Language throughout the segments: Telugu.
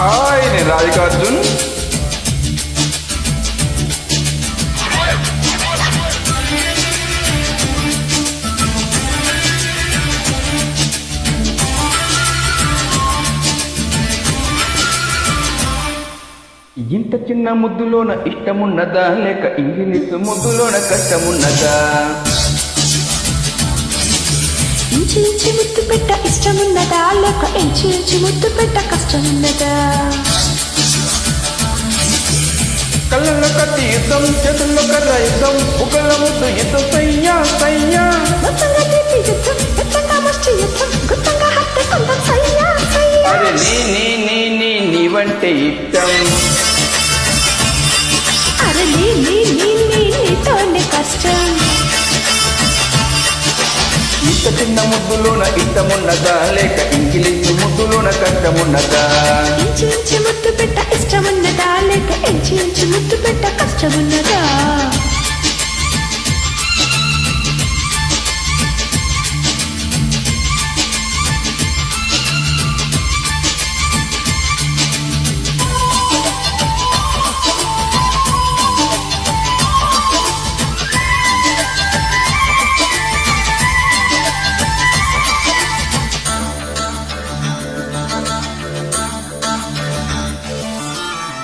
హాయ్ నేను రాధికార్జున్. ఇంత చిన్న ముద్దులోన ఇష్టమున్నదా? లేక ఇంగిలీషు ముద్దులోన కష్టమున్నదా? ఇంచి ముద్దు పెట్ట ఇష్టమున్నదా? లేక ఇంచి ముద్దు పెట్ట కష్టమున్నదా? కళ్ళల్లో కత్తి యుద్ధం చేతుల్లో కర్ర యుద్ధం బుగ్గల ముద్దు యుద్ధం సయ్యా సయ్యా అరే నీ నీ నీ నీ నీవంటే ఇష్టం ఇంత చిన్న ముద్దులోన ఇష్టమున్నదా లేక ఇంగిలీషు ముద్దులోన కష్టమున్నదా ఇంచి ఇంచి ముద్దు పెట్ట ఇష్టమున్నదా లేక ఇంచి ఇంచి ముద్దు పెట్ట కష్టమున్నదా?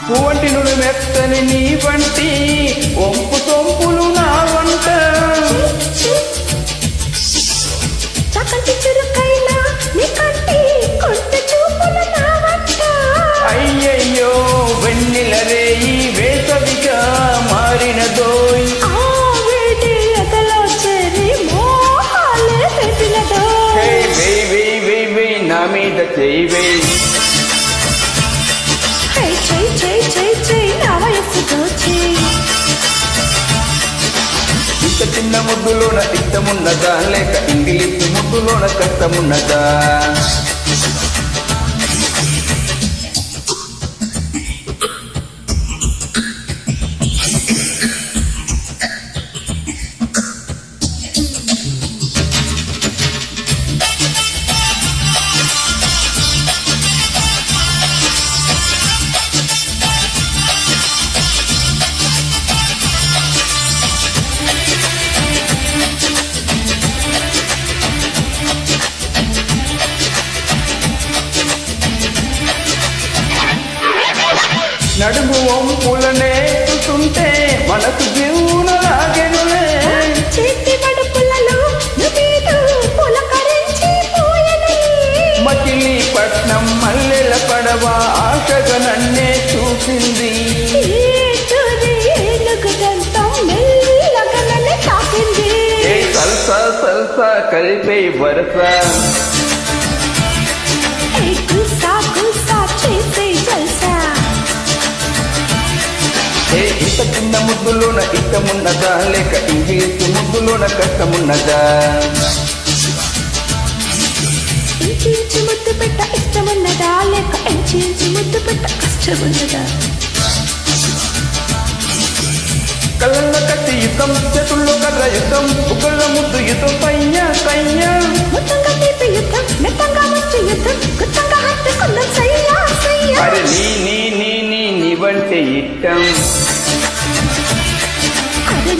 పువ్వంటి నువ్వు మెత్తని నీ వంటి ఒంపు సొంపులు నా వంట. అయ్యయ్యో వెన్నెల రేయి వేసవిగా మారినదోయ్ నా మీద చేయి వేయ్. హై చెయ్యి చై చెయ్యి చై నా వయస్సు దోచి ఇంత చిన్న ముద్దులోన ఇష్టమున్నదా లేక ఇంటి ముద్దులోన కష్టమున్నదా? నడుము వంపులనే చూస్తుంటే మనసు జీవున లాగెనులే మచిలీపట్నం మల్లెల పడవ ఆశగా నన్నే చూసింది. సల్సా సల్సా కలిపే వరస. ఇంత చిన్న ముద్దులోన ఇష్టమున్నదా లేక ఇంగ్లీషు ముద్దులోన కష్టమున్నదా ఇంచి ముద్దు పెట్ట ఇష్టమున్నదా లేక ఇంచి ముద్దు పెట్ట కష్టమున్నదా కళ్ళల్లో కత్తి యుద్ధం చేతుల్లో కర్ర యుద్ధం బుగ్గల ముద్దు యుద్ధం మొత్తంగా తీపి యుద్ధం మెత్తంగా ముష్టి యుద్ధం గుత్తంగా సయ్యా సయ్యా. అరే నీ నీ నీ నీ నీవంటే ఇష్టం